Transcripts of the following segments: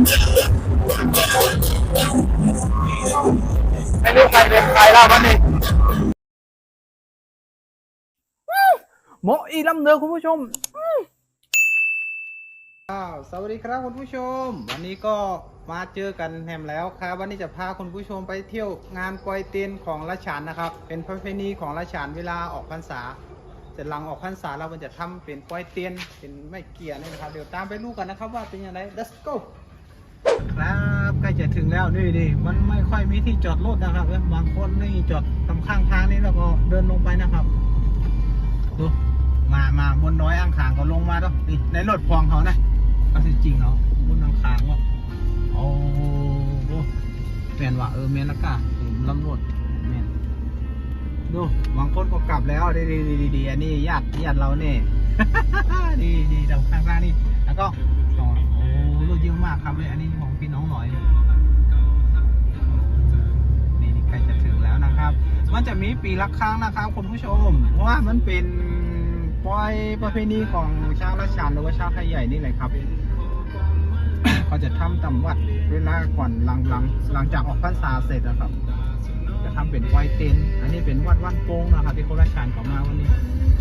ไม่รู้ใครเป็นใครแล้ววันนี้โมอีลำเนือคุณผู้ชมอ้าวสวัสดีครับคุณผู้ชม วันนี้ก็มาเจอกันแฮมแล้วครับ วันนี้จะพาคุณผู้ชมไปเที่ยวงานปอยเตียนของละฉานนะครับ เป็นประเพณีของละฉานเวลาออกพรรษาเสร็จหลังออกพรรษาเรามันจะทำเป็นปอยเตียนเป็นไม่เกียร์นี่นะครับ เดี๋ยวตามไปดูกันนะครับว่าเป็นยังไง let's go ครับใกล้จะถึงแล้วนี่นี่มันไม่ค่อยมีที่จอดรถนะครับเอ้ยบางคนนี่จอดตรงข้างทางนี่แล้วก็เดินลงไปนะครับดูมามาบนน้อยอ่างขางก็ลงมาด้วยนี่ในรถพองเขานะก็จริงๆเนาะบนอ่างขางว่าโอ้โหแมนว่ะเออแมนละกะลำรวจแมนดูบางคนก็กลับแล้วดีดีดีดีอันนี้ญาติญาติเราเนี่ยดีดีดาวข้างๆนี่แล้วก็ มันจะมีปีละครั้งนะครับคุณผู้ชม เพราะว่ามันเป็นปอยประเพณีของชาวละชานหรือว่าชาวไทยใหญ่นี่แหละครับเขาจะทำตำวัดเวลาก่อนหลังหลังหลังจากออกพรรษาเสร็จนะครับ จะทำเป็นปอยเต็นอันนี้เป็นวัดวัดโป่งนะครับที่โคราชานเขามาวันนี้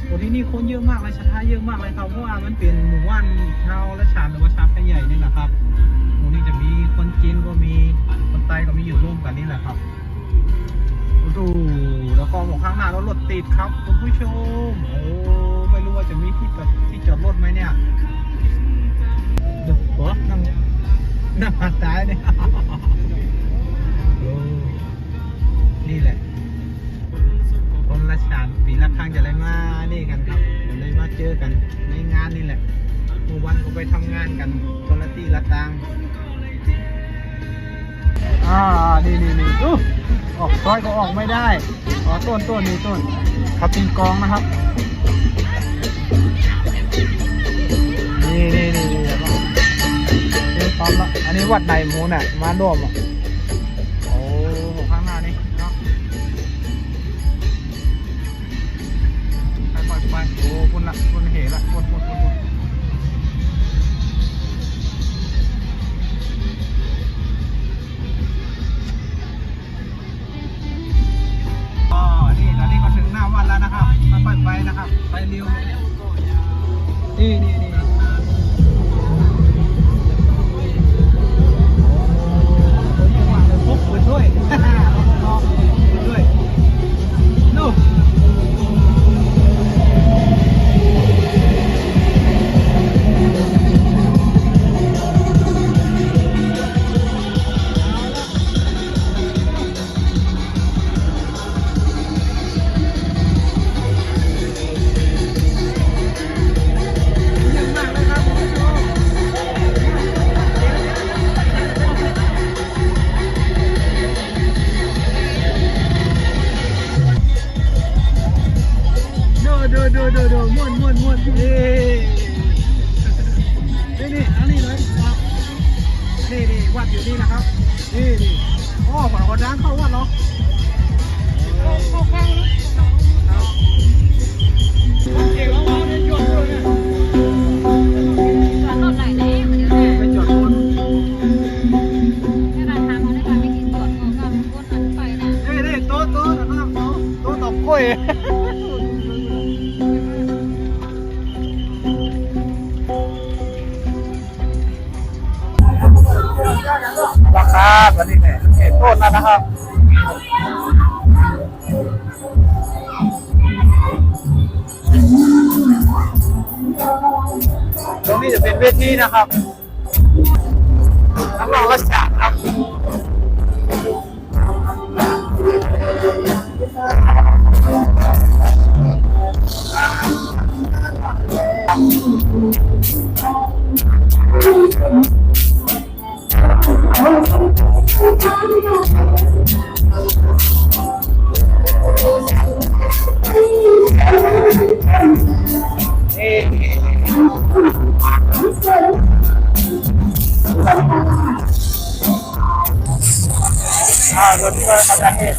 โอ้ที่นี่คนเยอะมากเลยชาเยอะมากเลยครับเพราะว่ามันเป็นหมู่บ้านชาวละชานหรือว่าชาวไทยใหญ่นี่แหละครับตรงนี้จะมีคนจีนก็มีคนไต้ก็มีอยู่ร่วมกันนี่แหละครับ ดูแล้วก็หมองข้างหน้ารถรถติดครับคุณผู้ชม โอ้ไม่รู้ว่าจะมีที่จอดที่จอดรถไหมเนี่ยเดี๋ยวหัวนั่งนั่งหักตายเนี่ยนี่แหละคนละชาติปีละครั้งจะได้มานี่กันครับจะได้มาเจอกันในงานนี่แหละเมื่อวันก็ไปทำงานกันคนละที่ละทาง อ่า นี่นี่นี่อู้ออกซอยก็ออกไม่ได้ อ๋อ ต้นต้นนี่ต้นขับปิงกองนะครับ นี่นี่นี่นี่แล้วก็นี่พร้อมละ อันนี้วัดไหนหมูเนี่ยมาร่วมอะ นี่นี่ นเย้นี่นี่อันนี้เลยครับนี่นี่วัดอยู่นี่นะครับ นี่นี่อ๋อ้ฝาคนร้างเข้าวัดเนาะ ราคาวันนี้เนี่ยเห็นต้นะนะครับตรงนี้จะเป็นเวทีนะครับนักร้องรัชกาล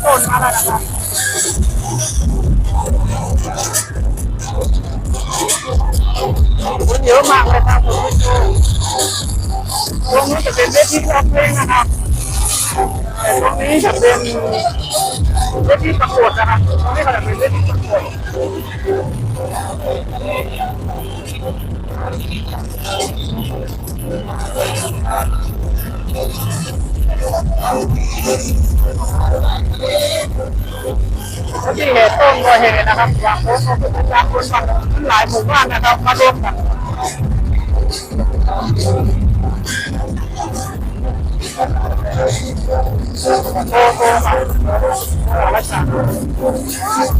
กำลังเห็นต้นมาแล้วนะครับคนเยอะมากเลยครับคุณผู้ชมตรงนู้นจะเป็นเวทีร้องเพลงนะครับแต่ตรงนี้จะเป็นเวทีประกวดนะครับตรงนี้เขาจะเป็นเวทีประกวด ที่เหตุต้นก็เหตุนะครับวางโพสต์ของประชาชนมาหลายหมู่บ้านนะครับมาร่วมกันโทรโทรมาราชกา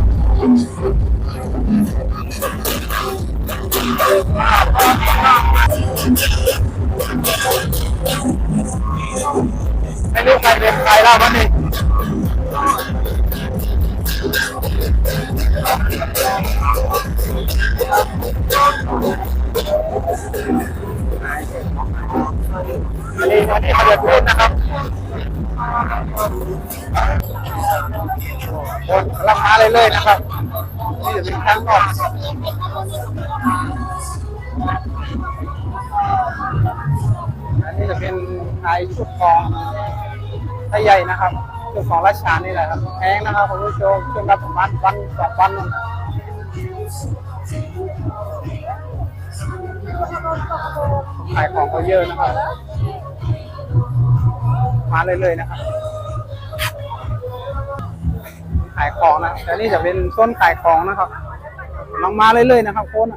ใครเป็นใครแล้ววันนี้อันนี้วันนี้เขาจะพูดนะครับคนกำลังมาเลยๆนะครับ นี่จะเป็นครั้งก่อนอันนี้จะเป็นไทยชุดของ ไทยใหญ่นะครับชุดของราชการนี่แหละครับแพงนะครับคุณผู้ชมช่วงรับประมาณวันสองวันนึงขายของก็เยอะนะครับ มาเรื่อยๆนะครับ ขายของนะแต่นี่จะเป็นต้นขายของนะครับลองมาเรื่อยๆนะครับโคน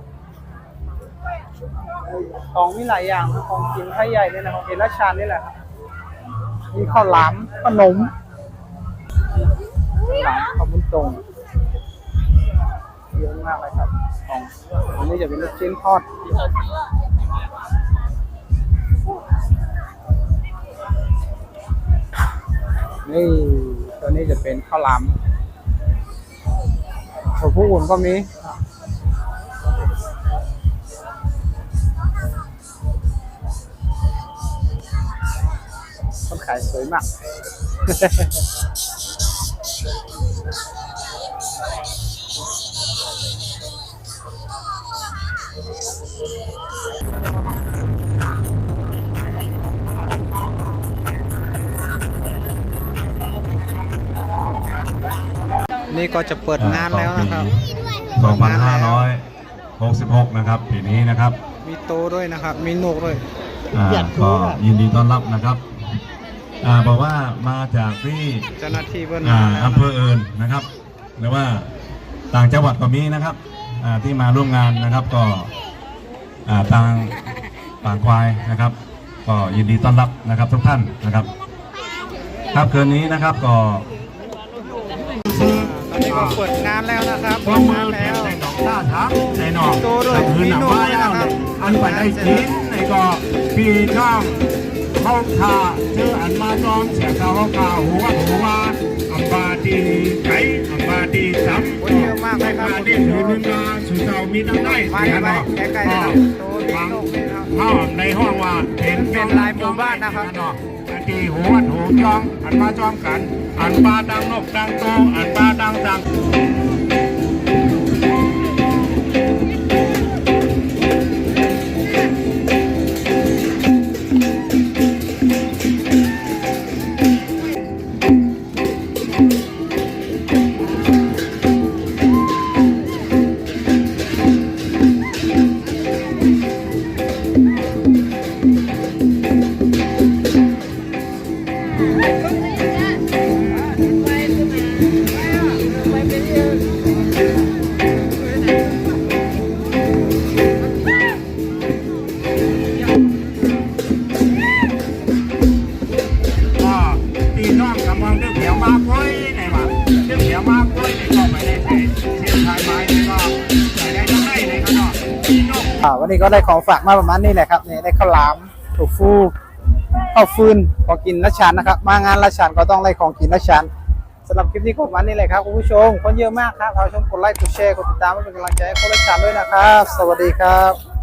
ของมีหลายอย่างนะของกินไทยใหญ่เนี่ยนะครับเห็นราชานนี่แหละครับ มีข้าวหลามขนมข้าวหลามข้าวบุญตรงเยอะมากเลยครับของอันนี้จะเป็นลูกชิ้นทอดนี่ตัวนี้จะเป็นข้าวหลามตัวผู้อุ่นก็มี ขายสวยมาก นี่ก็จะเปิดงานแล้วนะครับ2566นะครับปีนี้นะครับ มีโตด้วยนะครับ มีหนกด้วย อ่าก็ยินดีต้อนรับนะครับ อ่าบอกว่ามาจากที่เจ้าหน้าที่เพื่อนอ่ามาแล้วอำเภอเอิญนะครับ หรือว่าต่างจังหวัดก็มีนะครับอ่าที่มาร่วมงานนะครับก็อ่าทางปางควายนะครับ ก็ยินดีต้อนรับนะครับทุกท่านนะครับ ครับคืนนี้นะครับก็ ตอนนี้ก็เปิดงานแล้วนะครับพวเปิกดมืงานอแล้วเก็บในดอกท่าทักในหนองโตด้วยคืนหนังไว้มีโน่แล้วด้วยนะครับอันไปได้ชิ้นในก็พี่น้อง เข้าท่าเจออันมาจองเสียงเขาเขาข่าหัวหัวอัมบาดีไก่อัมบาดีซ้ำโอ้ยเยอะมากเลยครับอัมบาดีหรือมึงมาสุดเจ้ามีน้ำได้มาเสียเนาะใกล้ๆนะครับโตมีฟังห้องในห้องว่าเห็นเป็นลายหมู่บ้านนะครับเนาะตีหัวหูจอง อันมาจอมกัน อันปลาดังนกดังโตอันปลาดังดัง วันนี้ก็ได้ของฝากมาประมาณนี้แหละครับนี่ได้ข้าวหลามถั่วฟูข้าวฟืนของกินละชันนะครับ มางานละชันก็ต้องได้ของกินละชันสำหรับคลิปนี้ก็ประมาณนี้แหละครับคุณผู้ชมคนเยอะมากครับฝากชมกดไลค์กดแชร์กดติดตามเพื่อเป็นกำลังใจให้คนละชันด้วยนะครับ สวัสดีครับ